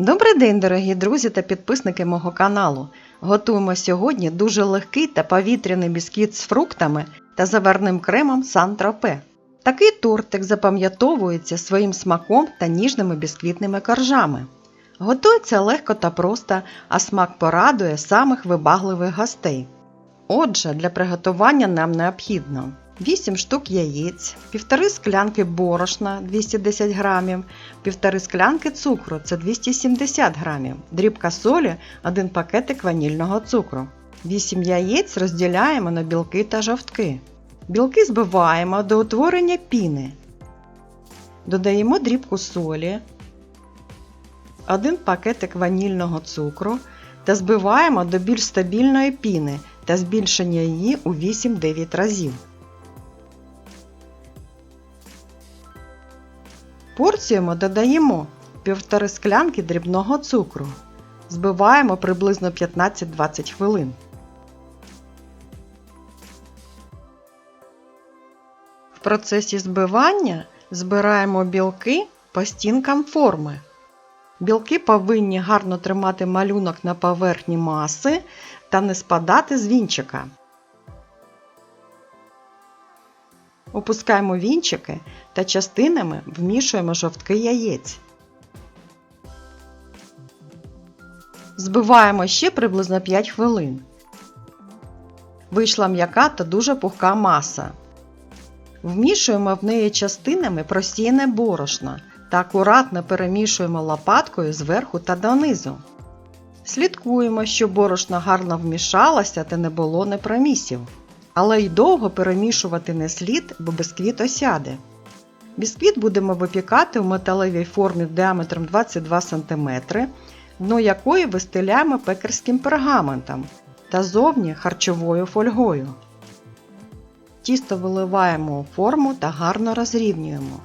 Добрий день, дорогі друзі та підписники мого каналу. Готуємо сьогодні дуже легкий та повітряний бісквіт з фруктами та заварним кремом Сан-Тропе. Такий тортик запам'ятовується своїм смаком та ніжними бісквітними коржами. Готується легко та просто, а смак порадує самих вибагливих гостей. Отже, для приготування нам необхідно 8 штук яєць, 1,5 склянки борошна 210 грамів, 1,5 склянки цукру це 270 грамів, дрібка солі, 1 пакетик ванільного цукру. 8 яєць розділяємо на білки та жовтки. Білки збиваємо до утворення піни. Додаємо дрібку солі, 1 пакетик ванільного цукру та збиваємо до більш стабільної піни та збільшення її у 8-9 разів. Порціями додаємо 1,5 склянки дрібного цукру. Збиваємо приблизно 15-20 хвилин. В процесі збивання збираємо білки по стінкам форми. Білки повинні гарно тримати малюнок на поверхні маси та не спадати з вінчика. Опускаємо вінчики та частинами вмішуємо жовтки яєць. Збиваємо ще приблизно 5 хвилин. Вийшла м'яка та дуже пухка маса. Вмішуємо в неї частинами просіяне борошно та акуратно перемішуємо лопаткою зверху та донизу. Слідкуємо, щоб борошно гарно вмішалося та не було непромісів. Але й довго перемішувати не слід, бо бісквіт осяде. Бісквіт будемо випікати в металевій формі діаметром 22 см, дно якої вистеляємо пекарським пергаментом та зовні харчовою фольгою. Тісто виливаємо у форму та гарно розрівнюємо.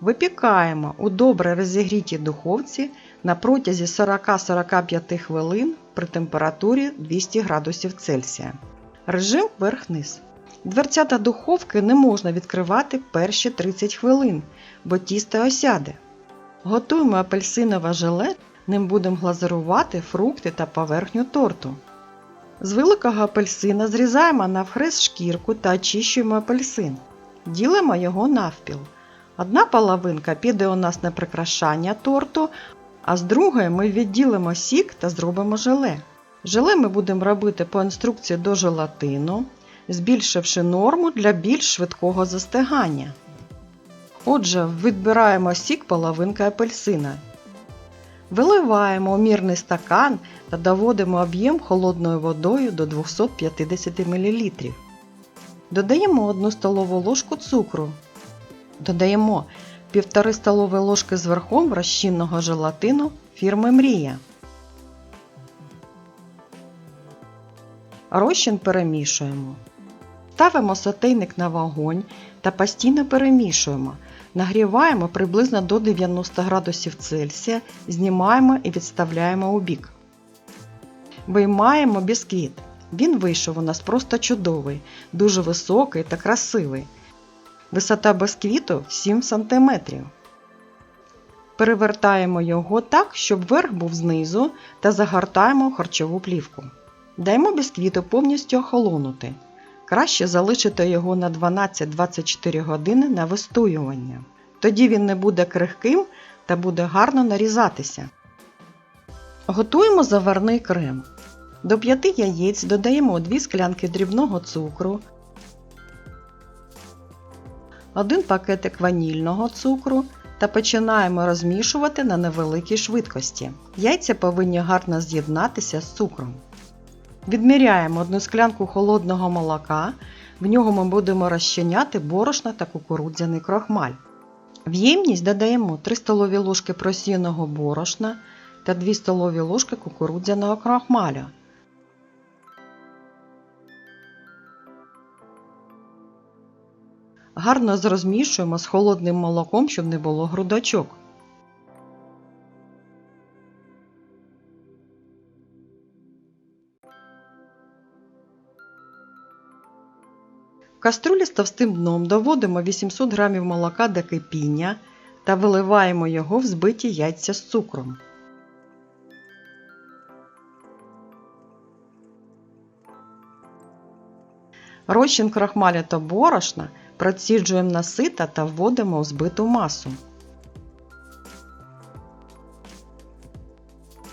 Випікаємо у добре розігрітій духовці на протязі 40-45 хвилин при температурі 200 градусів Цельсія. Режим верх-низ. Дверцята духовки не можна відкривати перші 30 хвилин, бо тісто осяде. Готуємо апельсинове желе, ним будемо глазурувати фрукти та поверхню торту. З великого апельсина зрізаємо навхрест шкірку та очищуємо апельсин. Ділимо його навпіл. Одна половинка піде у нас на прикрашання торту, а з другої ми відділимо сік та зробимо желе. Желе ми будемо робити по інструкції до желатину, збільшивши норму для більш швидкого застигання. Отже, відбираємо сік половинки апельсина. Виливаємо у мірний стакан та доводимо об'єм холодною водою до 250 мл. Додаємо 1 столову ложку цукру. Додаємо 1,5 столові ложки з верхом розчинного желатину фірми Мрія. Розчин перемішуємо. Ставимо сотейник на вогонь та постійно перемішуємо. Нагріваємо приблизно до 90 градусів Цельсія, знімаємо і відставляємо у бік. Виймаємо бісквіт. Він вийшов у нас просто чудовий, дуже високий та красивий. Висота бісквіту 7 см. Перевертаємо його так, щоб верх був знизу та загортаємо харчову плівку. Даємо бісквіту повністю охолонути. Краще залишити його на 12-24 години на вистоювання. Тоді він не буде крихким та буде гарно нарізатися. Готуємо заварний крем. До 5 яєць додаємо 2 склянки дрібного цукру, 1 пакетик ванільного цукру та починаємо розмішувати на невеликій швидкості. Яйця повинні гарно з'єднатися з цукром. Відміряємо одну склянку холодного молока, в нього ми будемо розчиняти борошно та кукурудзяний крохмаль. В ємність додаємо 3 столові ложки просіяного борошна та 2 столові ложки кукурудзяного крохмалю. Гарно розмішуємо з холодним молоком, щоб не було грудочок. каструлі з товстим дном доводимо 800 г молока до кипіння та виливаємо його в збиті яйця з цукром. Розчин крахмаля та борошна проціджуємо на сито та вводимо у збиту масу.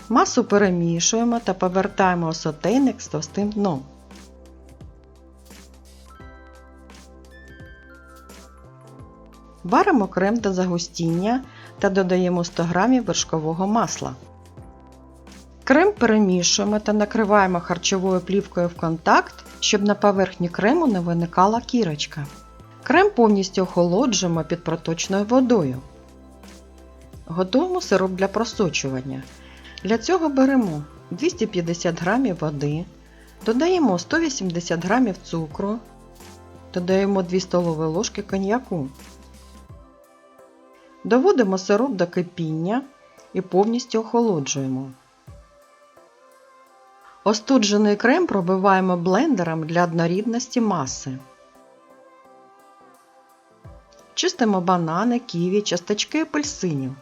Масу перемішуємо та повертаємо у сотейник з товстим дном. Варимо крем до загустіння та додаємо 100 г вершкового масла. Крем перемішуємо та накриваємо харчовою плівкою в контакт, щоб на поверхні крему не виникала кірочка. Крем повністю охолоджуємо під проточною водою. Готуємо сироп для просочування. Для цього беремо 250 г води, додаємо 180 г цукру, додаємо 2 столові ложки коньяку. Доводимо сироп до кипіння і повністю охолоджуємо. Остуджений крем пробиваємо блендером для однорідності маси. Чистимо банани, ківі, часточки апельсинів.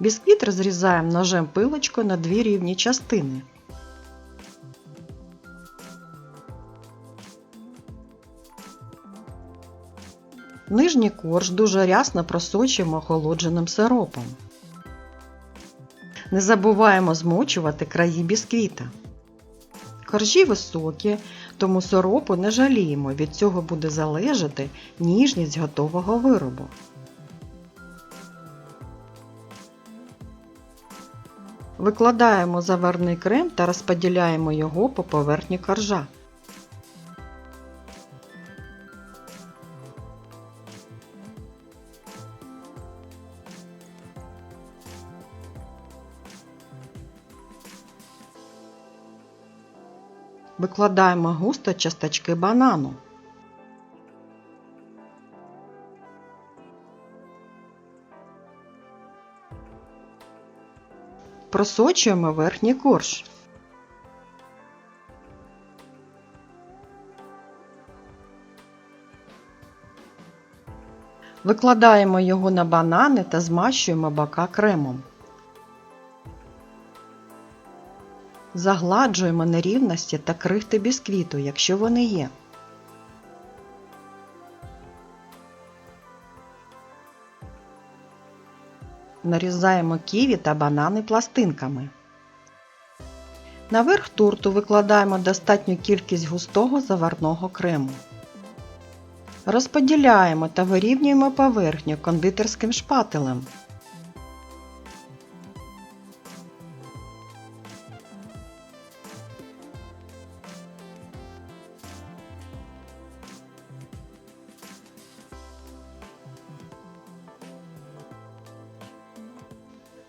Бісквіт розрізаємо ножем пилочкою на дві рівні частини. Нижній корж дуже рясно просочуємо охолодженим сиропом. Не забуваємо змочувати краї бісквіта. Коржі високі, тому соропу не жаліємо, від цього буде залежати ніжність готового виробу. Викладаємо заварний крем та розподіляємо його по поверхні коржа. Викладаємо густо часточки банану. Просочуємо верхній корж. Викладаємо його на банани та змащуємо бока кремом. Загладжуємо нерівності та крихти бісквіту, якщо вони є. Нарізаємо ківі та банани пластинками. Наверх торту викладаємо достатню кількість густого заварного крему. Розподіляємо та вирівнюємо поверхню кондитерським шпателем.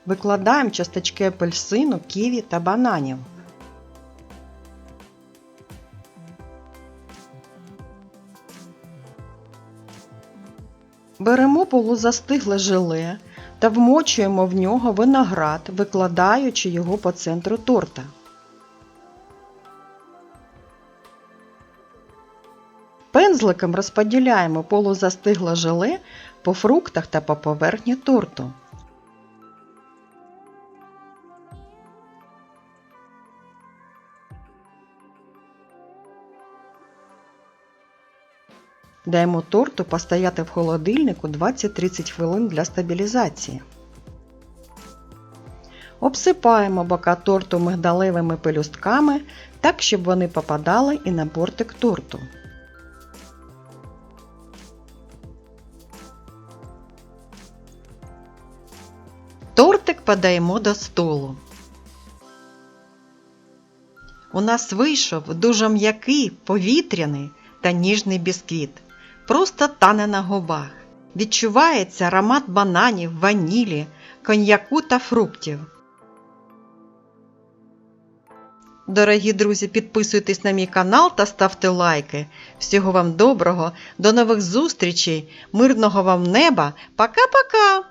Викладаємо часточки апельсину, ківі та бананів. Беремо полузастигле желе та вмочуємо в нього виноград, викладаючи його по центру торта. Пензликом розподіляємо полузастигле желе по фруктах та по поверхні торту. Даємо торту постояти в холодильнику 20-30 хвилин для стабілізації. Обсипаємо бока торту мигдалевими пелюстками так, щоб вони попадали і на бортик торту. Тортик подаємо до столу. У нас вийшов дуже м'який, повітряний та ніжний бісквіт. Просто тане на губах. Відчувається аромат бананів, ванілі, коньяку та фруктів. Дорогі друзі, підписуйтесь на мій канал та ставте лайки. Всього вам доброго, до нових зустрічей, мирного вам неба. Пока-пока!